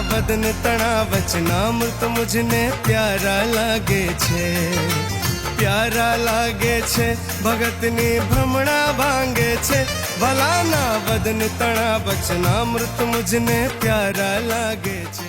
વદન તણા તો મુજને પ્યારા લાગે છે. પ્યારા લાગે છે, ભગતની ભ્રમણા ભાંગે છે. ભલાના વદન તણા વચનામૃત મુજને પ્યારા લાગે છે.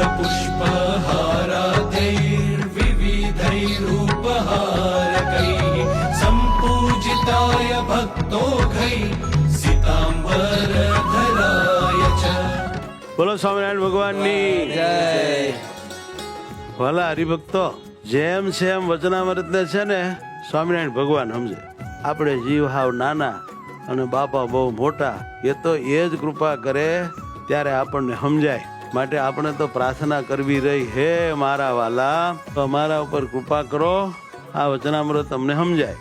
सुगन्धपुष्पहारादैर्विविधैरुपहारकैः सम्पूजिताय भक्तोघैः सिताम्बरधराय च બોલો સ્વામિનારાયણ ભગવાનની ભલા હરિભક્તો જેમ છે એમ વચનામૃતને છે ને સ્વામિનારાયણ ભગવાન સમજે આપણે જીવ હાવ નાના અને બાપા બહુ મોટા એ તો એ જ કૃપા કરે ત્યારે આપણને સમજાય માટે આપણે તો પ્રાર્થના કરવી રહી. હે મારા વાલા, તો મારા ઉપર કૃપા કરો. આ વચનામૃત તમને સમજાય.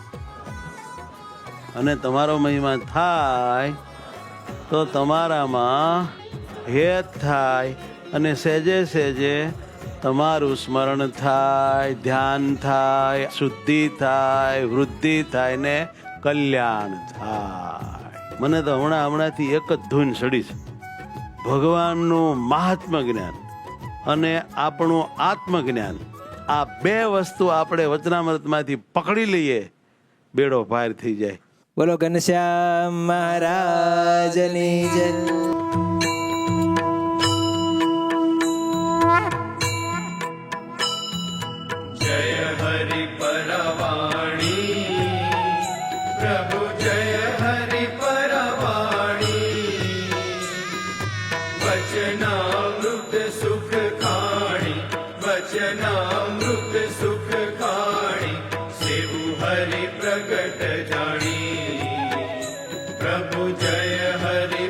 અને તમારો મહિમા થાય, તો તમારામાં હેત થાય અને સેજે સેજે તમારું સ્મરણ થાય, ધ્યાન થાય, શુદ્ધિ થાય, વૃદ્ધિ થાય ને કલ્યાણ થાય. મને તો હમણાં હમણાંથી એક જ ધૂન સડી છે. ભગવાનનું મહાત્મ જ્ઞાન અને આપણું આત્મજ્ઞાન આ બે વસ્તુ આપણે વચનામૃતમાંથી પકડી લઈએ બેડો પાર થઈ જાય બોલો ઘનશ્યામ મહારાજની જય जय हरि परवाणी प्रभु जय ृत सुख काणि वचना अत सुख काणि हरि प्रकट जाणि। प्रभु जय हरि